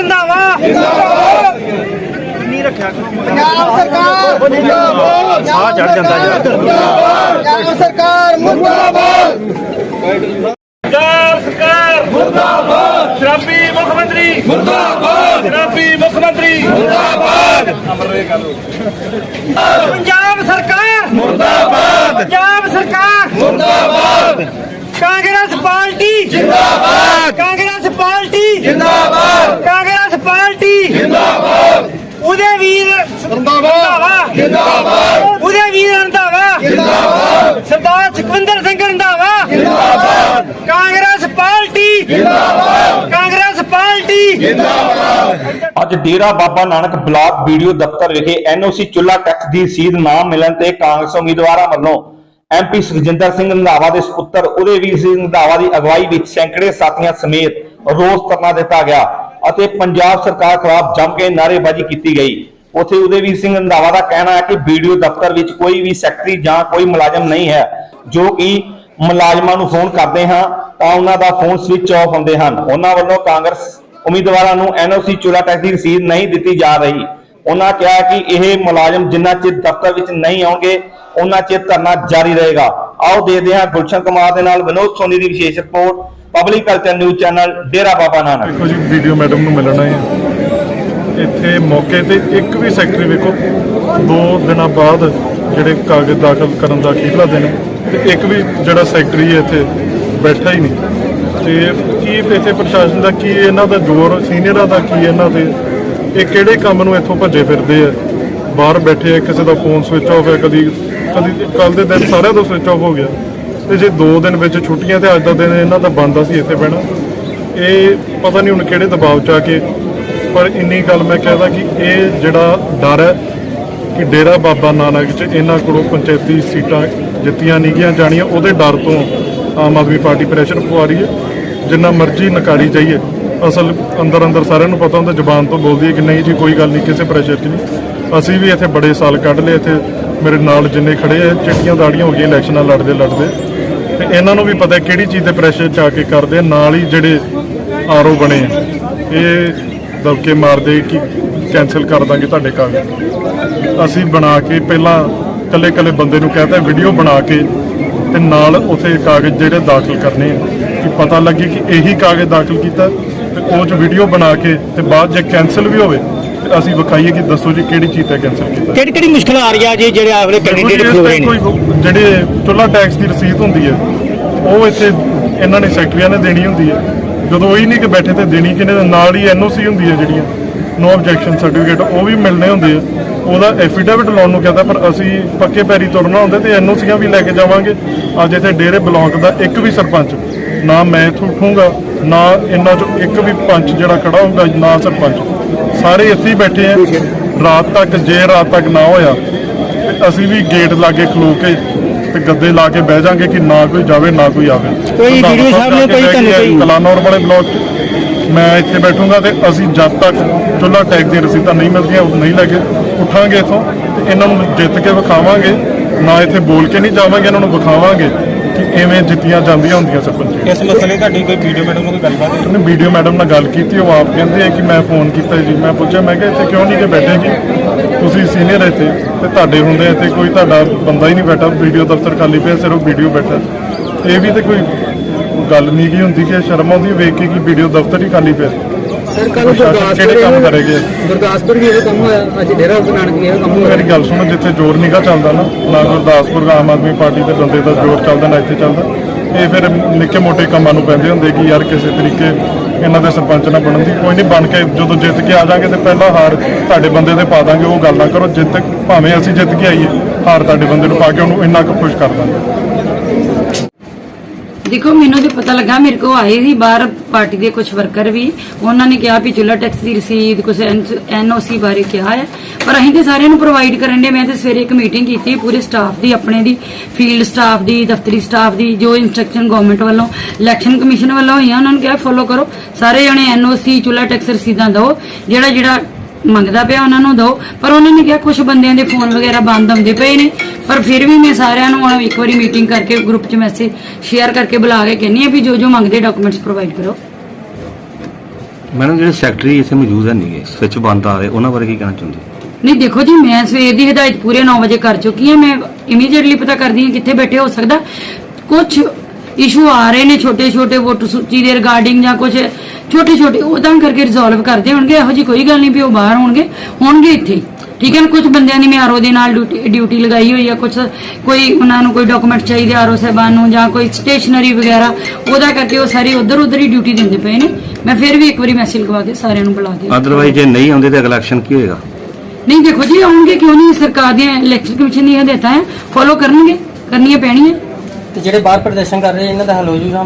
ਰੰਧਾਵਾ ਪੰਜਾਬ ਸਰਕਾਰ ਮੁਰਦਾਬਾਦ। ਸਾਹ ਚੜ ਜਾਂਦਾ ਯਾਰ ਪੰਜਾਬ ਸਰਕਾਰ ਮੁਰਦਾਬਾਦ। ਪੰਜਾਬ ਸਰਕਾਰ ਮੁਰਦਾਬਾਦ। ਸ਼ਰਾਬੀ ਮੁੱਖ ਮੰਤਰੀ। ਮੁਰਦਾਬਾਦ। ਸ਼ਰਾਬੀ ਮੁੱਖ ਮੰਤਰੀ। ਮੁਰਦਾਬਾਦ। ਪੰਜਾਬ ਸਰਕਾਰ। ਮੁਰਦਾਬਾਦ। ਪੰਜਾਬ ਸਰਕਾਰ। ਮੁਰਦਾਬਾਦ। ਕਾਂਗਰਸ ਪਾਰਟੀ। ਜਿੰਦਾਬਾਦ। ਕਾਂਗਰਸ ਪਾਰਟੀ। ਜਿੰਦਾਬਾਦ। ਜਿੰਦਾਬਾਦ। ਉਹਦੇ ਵੀਰ ਰੰਧਾਵਾ ਜਿੰਦਾਬਾਦ। ਉਹਦੇ ਵੀਰ ਰੰਧਾਵਾ। ਜਿੰਦਾਬਾਦ। ਸਰਦਾਰ ਸੁਖਵਿੰਦਰ ਸਿੰਘ ਰੰਧਾਵਾ। ਜਿੰਦਾਬਾਦ। ਕਾਂਗਰਸ ਪਾਰਟੀ। ਜਿੰਦਾਬਾਦ। ਕਾਂਗਰਸ ਪਾਰਟੀ। ਅੱਜ Dera Baba Nanak block B D O ਦਫ਼ਤਰ ਵਿਖੇ ਐਨਓਸੀ ਚੁੱਲਾ ਟੈਕਸ ਦੀ ਰਸੀਦ ਨਾ ਮਿਲਣ ਤੇ ਕਾਂਗਰਸ ਉਮੀਦਵਾਰਾਂ ਵੱਲੋਂ ਐਮਪੀ ਸੁਖਜਿੰਦਰ ਸਿੰਘ ਰੰਧਾਵਾ ਦੇ ਸੁਪੁੱਤਰ ਉਦੇਵੀਰ ਸਿੰਘ ਰੰਧਾਵਾ ਦੀ ਅਗਵਾਈ ਵਿੱਚ ਸੈਂਕੜੇ ਸਾਥੀਆਂ ਸਮੇਤ ਰੋਸ ਧਰਨਾ ਦਿੱਤਾ ਗਿਆ। ਅਤੇ ਪੰਜਾਬ ਸਰਕਾਰ ਖਿਲਾਫ ਜੰਮ ਕੇ ਨਾਅਰੇਬਾਜ਼ੀ ਕੀਤੀ ਗਈ। ਉੱਥੇ ਉਦੇਵੀਰ ਸਿੰਘ ਰੰਧਾਵਾ ਦਾ ਕਹਿਣਾ ਹੈ ਕਿ ਵੀਡੀਓ ਦਫ਼ਤਰ ਵਿੱਚ ਕੋਈ ਵੀ ਸੈਕਟਰੀ ਜਾਂ ਕੋਈ ਮੁਲਾਜ਼ਮ ਨਹੀਂ ਹੈ, ਜੋ ਕਿ ਮੁਲਾਜ਼ਮਾਂ ਨੂੰ ਫੋਨ ਕਰਦੇ ਹਾਂ ਤਾਂ ਉਹਨਾਂ ਦਾ ਫੋਨ ਸਵਿਚ ਆਫ ਹੁੰਦੇ ਹਨ। ਉਹਨਾਂ ਵੱਲੋਂ ਕਾਂਗਰਸ ਉਮੀਦਵਾਰਾਂ ਨੂੰ ਐਨਓਸੀ ਚੁਲਾ ਟੈਕਸ ਦੀ ਰਸੀਦ ਨਹੀਂ ਦਿੱਤੀ ਜਾ ਰਹੀ। ਉਹਨਾਂ ਕਿਹਾ ਕਿ ਇਹ ਮੁਲਾਜ਼ਮ ਜਿੰਨਾ ਚਿਰ ਦਫ਼ਤਰ ਵਿੱਚ ਨਹੀਂ ਆਉਣਗੇ, ਉਹਨਾਂ ਚਿਰ ਧਰਨਾ ਜਾਰੀ ਰਹੇਗਾ। ਆਓ ਦੇਖਦੇ ਹਾਂ ਗੁਲਸ਼ਨ ਕੁਮਾਰ ਦੇ ਨਾਲ ਵਿਨੋਦ ਸੋਨੀ ਦੀ ਵਿਸ਼ੇਸ਼ report public culture news channel Dera Baba Nanak. ਦੇਖੋ ਜੀ ਵੀਡੀਓ ਮੈਡਮ ਨੂੰ ਮਿਲਣਾ ਹੈ ਇੱਥੇ ਮੌਕੇ ਤੇ ਇੱਕ ਵੀ ਸੈਕਟਰੀ ਵੇਖੋ ਦੋ ਦਿਨਾਂ ਬਾਅਦ ਜਿਹੜੇ ਕਾਗਜ਼ ਦਾਖਲ ਕਰਨ ਦਾ ਅਖੀਰਲਾ ਦਿਨ ਹੈ, ਤੇ ਇੱਕ ਵੀ ਜਿਹੜਾ ਸੈਕਟਰੀ ਹੈ ਇੱਥੇ ਬੈਠਾ ਹੀ ਨਹੀਂ। ਤੇ ਕੀ ਇੱਥੇ ਪ੍ਰਸ਼ਾਸਨ ਦਾ ਕੀ ਇਹਨਾਂ ਦਾ ਜ਼ੋਰ ਸੀਨੀਅਰਾਂ ਦਾ ਕੀ ਇਹਨਾਂ ਦੇ? ਇਹ ਕਿਹੜੇ ਕੰਮ ਨੂੰ ਇੱਥੋਂ ਭੱਜੇ ਫਿਰਦੇ ਆ? ਬਾਹਰ ਬੈਠੇ ਆ ਕਿਸੇ ਦਾ ਫੋਨ ਸਵਿਚ ਆਫ ਹੈ ਕਦੀ ਕੱਲ ਦੇ ਦਿਨ ਸਾਰਿਆਂ ਤੋਂ ਸਵਿਚ ਆਫ ਹੋ ਗਿਆ। ਤੇ ਜੇ ਦੋ ਦਿਨ ਵਿੱਚ ਛੁੱਟੀਆਂ ਤੇ ਅੱਜ ਦਾ ਦਿਨ ਇਹਨਾਂ ਦਾ ਬੰਦ ਸੀ ਇੱਥੇ ਬਹਿਣਾ। ਇਹ ਪਤਾ ਨਹੀਂ ਹੁਣ ਕਿਹੜੇ ਦਬਾਅ ਚ ਆ ਕੇ, ਪਰ ਇੰਨੀ ਗੱਲ ਮੈਂ ਕਹਦਾ ਕਿ ਇਹ ਜਿਹੜਾ ਡਰ ਹੈ ਕਿ ਡੇਰਾ ਬਾਬਾ ਨਾਨਕ ਚ ਇਹਨਾਂ ਕੋਲੋਂ ਪੰਚਾਇਤੀ ਸੀਟਾਂ ਜਿੱਤੀਆਂ ਨਹੀਂ ਗਈਆਂ ਜਾਣੀਆਂ, ਉਹਦੇ ਡਰ ਤੋਂ ਆਮ ਆਦਮੀ ਪਾਰਟੀ ਪ੍ਰੈਸ਼ਰ ਪਵਾ ਰਹੀ ਹੈ। ਜਿੰਨਾ ਮਰਜ਼ੀ ਨਕਾਰੀ ਜਾਈਏ। ਅਸਲ ਅੰਦਰ ਅੰਦਰ ਸਾਰਿਆਂ ਨੂੰ ਪਤਾ ਹੁੰਦਾ, ਜ਼ੁਬਾਨ ਤੋਂ ਬੋਲਦੀ ਹੈ ਕਿ ਨਹੀਂ ਜੀ, ਕੋਈ ਗੱਲ ਨਹੀਂ, ਕਿਸੇ ਪ੍ਰੈਸ਼ਰ 'ਚ ਨਹੀਂ। ਅਸੀਂ ਵੀ ਇੱਥੇ ਬੜੇ ਸਾਲ ਕੱਢ ਲਏ ਇੱਥੇ। ਮੇਰੇ ਨਾਲ ਜਿੰਨੇ ਖੜੇ ਆ, ਚਿੱਟੀਆਂ ਦਾੜੀਆਂ ਹੋ ਗਈਆਂ, ਇਲੈਕਸ਼ਨਾਂ ਲੜਦੇ ਲੜਦੇ। ਤੇ ਇਹਨਾਂ ਨੂੰ ਵੀ ਪਤਾ ਕਿਹੜੀ ਚੀਜ਼ ਦੇ ਪ੍ਰੈਸ਼ਰ 'ਚ ਆ ਕੇ ਕਰਦੇ ਨਾਲ ਹੀ ਜਿਹੜੇ ਆਰਓ ਬਣੇ ਇਹ ਦਬਕੇ ਮਾਰਦੇ ਕਿ ਕੈਨਸਲ ਕਰ ਦਾਂਗੇ ਤੁਹਾਡੇ ਕਾਗਜ਼ ਅਸੀਂ ਬਣਾ ਕੇ ਪਹਿਲਾਂ ਕੱਲੇ ਕੱਲੇ ਬੰਦੇ ਨੂੰ ਕਹਤਾ ਵੀਡੀਓ ਬਣਾ ਕੇ ਤੇ ਨਾਲ ਉਥੇ ਕਾਗਜ਼ ਜਿਹੜੇ ਦਾਖਲ ਕਰਨੇ ਆ। ਕਿ ਪਤਾ ਲੱਗੇ ਕਿ ਇਹੀ ਕਾਗਜ਼ ਦਾਖਲ ਕੀਤਾ ਤੇ ਉਹ ਚ ਵੀਡੀਓ ਬਣਾ ਕੇ ਤੇ ਬਾਅਦ ਜੇ ਕੈਨਸਲ ਵੀ ਹੋਵੇ ਅਸੀਂ ਵਿਖਾਈਏ ਕਿ ਦੱਸੋ ਜੀ ਕਿਹੜੀ ਚੀਜ਼ ਤੇ ਕੈਨਸਲ ਕੀਤਾ। ਕਿਹੜੀ ਕਿਹੜੀ ਮੁਸ਼ਕਲ ਆ ਰਹੀ ਆ ਜੀ ਜਿਹੜੇ ਆਖਰੇ ਕੈਂਡੀਡੇਟ ਖਲੋ ਰਹੇ ਨੇ? ਕੋਈ ਜਿਹੜੇ ਚੁੱਲਾ ਟੈਕਸ ਦੀ ਰਸੀਦ ਹੁੰਦੀ ਹੈ ਉਹ ਇੱਥੇ ਇਹਨਾਂ ਨੇ ਸੈਕਟਰੀਆਂ ਨੇ ਦੇਣੀ ਹੁੰਦੀ ਹੈ ਜਦੋਂ ਉਹੀ ਨਹੀਂ ਕਿ ਬੈਠੇ ਤੇ ਦੇਣੀ ਕਿਨੇ ਨਾਲ ਹੀ ਐਨਓਸੀ ਹੁੰਦੀ ਹੈ ਜਿਹੜੀਆਂ ਨੋ ਆਬਜੈਕਸ਼ਨ ਸਰਟੀਫਿਕੇਟ ਉਹ ਵੀ ਮਿਲਨੇ ਹੁੰਦੇ ਆ। ਉਹਦਾ ਐਫੀਡੇਵਿਟ ਲਾਉਣ ਨੂੰ ਕਹਿੰਦਾ ਪਰ ਅਸੀਂ ਪੱਕੇ ਪੈਰੀ ਤੁਰਨਾ ਹੁੰਦਾ ਤੇ ਐਨਓਸੀਆਂ ਵੀ ਲੈ ਕੇ ਜਾਵਾਂਗੇ। ਅੱਜ ਇੱਥੇ ਡੇਰੇ ਬਲਾਕ ਦਾ ਇੱਕ ਵੀ ਸਰਪੰਚ ਨਾ ਮੈਂ ਇੱਥੋਂ ਉੱਠੂੰਗਾ ਨਾ ਇਹਨਾਂ ਚੋਂ ਇੱਕ ਵੀ ਪੰਚ ਜਿਹੜਾ ਖੜਾ ਹੋਊਗਾ ਨਾ ਸਰਪੰਚ। ਸਾਰੇ ਇੱਥੇ ਹੀ ਬੈਠੇ ਆ। ਰਾਤ ਤੱਕ ਜੇ ਰਾਤ ਤੱਕ ਨਾ ਹੋਇਆ ਅਸੀਂ ਵੀ ਗੇਟ ਲਾਗੇ ਖਲੋ ਕੇ ਤੇ ਗੱਦੇ ਲਾ ਕੇ ਬਹਿ ਜਾਾਂਗੇ ਕਿ ਨਾ ਕੋਈ ਜਾਵੇ ਨਾ ਕੋਈ ਆਵੇ। ਕੋਈ ਵੀਡੀਓ ਸਾਹਿਬ ਨੇ ਕੋਈ ਤੁਹਾਨੂੰ ਕੋਈ- ਕਲਾਨੌਰ ਵਾਲੇ ਬਲਾਕ 'ਚ। ਮੈਂ ਇੱਥੇ ਬੈਠੂੰਗਾ ਤੇ ਅਸੀਂ ਜਦ ਤੱਕ ਚੁੱਲਾ ਟੈਗ ਦੀ ਰਸੀਦਾਂ ਨਹੀਂ ਮਿਲਦੀਆਂ ਉਹ ਨਹੀਂ ਲੈ ਕੇ ਉੱਠਾਂਗੇ ਇੱਥੋਂ ਤੇ ਇਹਨਾਂ ਨੂੰ ਜਿੱਤ ਕੇ ਵਿਖਾਵਾਂਗੇ। ਨਾ ਇੱਥੇ ਬੋਲ ਕੇ ਨਹੀਂ ਜਾਵਾਂਗੇ ਇਹਨਾਂ ਨੂੰ ਵਿਖਾਵਾਂਗੇ। ਕਿ ਐਵੇਂ ਜਿੱਤੀਆਂ ਜਾਂਦੀਆਂ ਹੁੰਦੀਆਂ ਸਰਪੰਚ ਇਸ ਮਸਲੇ ਤੁਹਾਡੀ ਕੋਈ ਵੀਡੀਓ ਮੈਡਮ ਨਾਲ ਕੋਈ ਗੱਲਬਾਤ ਹੋਈ? ਉਹਨੇ ਵੀਡੀਓ ਮੈਡਮ ਨਾਲ ਗੱਲ ਕੀਤੀ ਉਹ ਆਪ ਕਹਿੰਦੇ ਆ ਕਿ ਮੈਂ ਫੋਨ ਕੀਤਾ ਜੀ। ਮੈਂ ਪੁੱਛਿਆ ਮੈਂ ਕਿਹਾ ਇੱਥੇ ਕਿਉਂ ਨਹੀਂ ਕਿ ਬੈਠੇ ਕਿ ਤੁਸੀਂ ਸੀਨੀਅਰ ਇੱਥੇ ਤੇ ਤੁਹਾਡੇ ਹੁੰਦੇ ਇੱਥੇ ਕੋਈ ਤੁਹਾਡਾ ਬੰਦਾ ਹੀ ਨਹੀਂ ਬੈਠਾ ਵੀਡੀਓ ਦਫ਼ਤਰ ਖਾਲੀ ਪਿਆ ਸਿਰਫ ਵੀਡੀਓ ਬੈਠਾ। ਇਹ ਵੀ ਤੇ ਕੋਈ ਗੱਲ ਨਹੀਂ ਕੀ ਹੁੰਦੀ ਕਿ ਸ਼ਰਮ ਆਉਂਦੀ ਵੇਖ ਕੇ ਕਿ ਵੀਡੀਓ ਦਫ਼ਤਰ ਹੀ ਖਾਲੀ ਪਿਆ। ਸਰ ਕੱਲ ਕਿਹੜੇ ਕੰਮ ਕਰੇਗੇ? ਗੁਰਦਾਸਪੁਰ ਵੀ ਇਹ ਕੰਮ ਹੋਇਆ ਅੱਜ ਡੇਰਾ ਨਾਨਕ ਵੀ ਇਹ ਕੰਮ ਹੋਇਆ। ਮੇਰੀ ਗੱਲ ਸੁਣੋ ਜਿੱਥੇ ਜ਼ੋਰ ਨਿਗਾ ਚੱਲਦਾ ਨਾ ਨਾ ਗੁਰਦਾਸਪੁਰ ਆਮ ਆਦਮੀ ਪਾਰਟੀ ਦੇ ਬੰਦੇ ਦਾ ਜ਼ੋਰ ਚੱਲਦਾ ਨਾ ਇੱਥੇ ਚੱਲਦਾ ਇਹ ਫਿਰ ਨਿੱਕੇ ਮੋਟੇ ਕੰਮਾਂ ਨੂੰ ਪੈਂਦੇ ਹੁੰਦੇ ਕਿ ਯਾਰ ਕਿਸੇ ਤਰੀਕੇ ਇਹਨਾਂ ਦੇ ਸਰਪੰਚ ਨਾ ਬਣਨ ਦੀ ਕੋਈ ਨਹੀਂ ਬਣ ਕੇ ਜਦੋਂ ਜਿੱਤ ਕੇ ਆ ਜਾਾਂਗੇ ਤੇ ਪਹਿਲਾਂ ਹਾਰ ਤੁਹਾਡੇ ਬੰਦੇ ਤੇ ਪਾ ਦਾਂਗੇ ਉਹ ਗੱਲ ਨਾ ਕਰੋ ਜਿੱਤ ਭਾਵੇਂ ਅਸੀਂ ਜਿੱਤ ਕੇ ਆਈਏ ਹਾਰ ਤੁਹਾਡੇ ਬੰਦੇ ਨੂੰ ਪਾ ਕੇ ਉਹਨੂੰ ਇੰਨਾ ਕੁ ਖੁਸ਼ ਕਰ ਦਾਂਗੇ। ਦੇਖੋ, ਮੈਨੂੰ ਤੇ ਪਤਾ ਲੱਗਾ, ਮੇਰੇ ਕੋ ਆਏ ਸੀ ਬਾਹਰ ਪਾਰਟੀ ਦੇ ਕੁਝ ਵਰਕਰ ਵੀ। ਉਹਨਾਂ ਨੇ ਕਿਹਾ ਵੀ ਚੁੱਲਾ ਟੈਕਸ ਦੀ ਰਸੀਦ ਕੁਝ ਐਨਓਸੀ ਬਾਰੇ ਕਿਹਾ ਹੈ। ਪਰ ਅਸੀਂ ਤੇ ਸਾਰਿਆਂ ਨੂੰ ਪ੍ਰੋਵਾਈਡ ਕਰਨ ਦੇ, ਮੈਂ ਤੇ ਸਵੇਰੇ ਇੱਕ ਮੀਟਿੰਗ ਕੀਤੀ, ਪੂਰੇ ਸਟਾਫ ਦੀ, ਆਪਣੇ ਦੀ ਫੀਲਡ ਸਟਾਫ ਦੀ, ਦਫ਼ਤਰੀ ਸਟਾਫ ਦੀ, ਜੋ ਇਨਸਟਰਕਸ਼ਨ ਗਵਰਨਮੈਂਟ ਵੱਲੋਂ ਇਲੈਕਸ਼ਨ ਕਮਿਸ਼ਨ ਵੱਲੋਂ ਹੋਈਆਂ, ਉਹਨਾਂ ਨੂੰ ਕਿਹਾ ਫੋਲੋ ਕਰੋ। ਸਾਰੇ ਜਣੇ ਐਨਓਸੀ ਚੁੱਲਾ ਟੈਕਸ ਰਸੀਦਾਂ ਦਿਓ। ਜਿਹੜਾ ਜਿਹੜਾ ਮੰਗਦਾ ਪਿਆ ਉਹਨਾਂ ਨੂੰ ਦਿਓ ਪਰ ਉਹਨਾਂ ਨੇ ਕਿਹਾ ਕੁਝ ਬੰਦਿਆਂ ਦੇ ਫੋਨ ਵਗੈਰਾ ਬੰਦ ਆਉਂਦੇ ਪਏ ਨੇ। ਪਰ ਫਿਰ ਵੀ ਮੈਂ ਸਾਰਿਆਂ ਨੂੰ ਹੁਣ ਇੱਕ ਵਾਰੀ ਮੀਟਿੰਗ ਕਰਕੇ ਗਰੁੱਪ 'ਚ ਮੈਸੇਜ ਸ਼ੇਅਰ ਕਰਕੇ ਬੁਲਾ ਕੇ ਕਹਿੰਨੀ ਆ ਵੀ ਜੋ ਜੋ ਮੰਗਦੇ ਡਾਕੂਮੈਂਟਸ ਪ੍ਰੋਵਾਈਡ ਕਰੋ। ਮੈਡਮ ਜਿਹੜੇ ਸੈਕਟਰੀ ਇੱਥੇ ਮੌਜੂਦ ਹੈ ਨਹੀਂਗੇ ਸਵਿਚ ਬੰਦ ਆ ਰਹੇ ਉਹਨਾਂ ਬਾਰੇ ਕੀ ਕਹਿਣਾ ਚਾਹੁੰਦੇ? ਨਹੀਂ ਦੇਖੋ ਜੀ ਮੈਂ ਸਵੇਰ ਦੀ ਹਦਾਇਤ ਪੂਰੇ 9 ਵਜੇ ਕਰ ਚੁੱਕੀ ਹਾਂ ਮੈਂ ਇਮੀਡੀਏਟਲੀ ਪਤਾ ਕਰਦੀ ਹਾਂ ਕਿੱਥੇ ਬੈਠੇ ਹੋ ਸਕਦਾ। ਕੁਝ ਇਸ਼ੂ ਆ ਰਹੇ ਨੇ ਛੋਟੇ ਛੋਟੇ ਵੋਟਰ ਸੂਚੀ ਦੇ ਰਿਗਾਰਡਿੰਗ ਜਾਂ ਕੁਝ ਛੋਟੇ ਛੋਟੇ ਉਹ ਤਾਂ ਕਰਕੇ ਰਿਜ਼ੋਲਵ ਕਰਦੇ ਹੋਣਗੇ ਇਹੋ ਜੀ ਕੋਈ ਗੱਲ ਨਹੀਂ ਵੀ ਉਹ ਬਾਹਰ ਹੋਣਗੇ ਹੋਣਗੇ ਇੱਥੇ। ਠੀਕ ਹੈ ਨਾ ਕੁਝ ਬੰਦਿਆਂ ਨੇ ਮੈਂ ਆਰਓ ਦੇ ਨਾਲ ਡਿਊਟੀ ਡਿਊਟੀ ਲਗਾਈ ਹੋਈ ਆ ਕੁਝ ਕੋਈ ਉਹਨਾਂ ਨੂੰ ਕੋਈ ਡਾਕੂਮੈਂਟ ਚਾਹੀਦੇ ਆਰਓ ਸਾਹਿਬਾਨ ਨੂੰ ਜਾਂ ਕੋਈ ਸਟੇਸ਼ਨਰੀ ਵਗੈਰਾ ਉਹਦਾ ਕਰਕੇ ਉਹ ਸਾਰੇ ਉਧਰ ਉਧਰ ਹੀ ਡਿਊਟੀ ਦਿੰਦੇ ਪਏ ਨੇ। ਮੈਂ ਫਿਰ ਵੀ ਇੱਕ ਵਾਰੀ ਮੈਸੇਜ ਲਗਵਾ ਕੇ ਸਾਰਿਆਂ ਨੂੰ ਬੁਲਾ ਦਿਆ ਅਦਰਵਾਈਜ਼ ਜੇ ਨਹੀਂ ਆਉਂਦੇ ਤਾਂ ਅਗਲਾ ਐਕਸ਼ਨ ਕੀ ਹੋਏਗਾ? ਨਹੀਂ ਦੇਖੋ ਜੀ ਆਉਣਗੇ ਕਿਉਂ ਨਹੀਂ ਸਰਕਾਰ ਦੀਆਂ ਇਲੈਕਸ਼ਨ ਕਮਿਸ਼ਨ ਦੀਆਂ ਹਦਾਇਤਾਂ ਹੈ ਫੋਲੋ ਕਰਨਗੇ ਕਰਨੀਆਂ ਪੈਣੀਆਂ। ਤੇ ਜਿਹੜੇ ਬਾਹਰ ਪ੍ਰਦਰਸ਼ਨ ਕਰ ਰਹੇ ਇਹਨਾਂ ਦਾ ਹੱਲ ਹੋ ਜੂਗਾ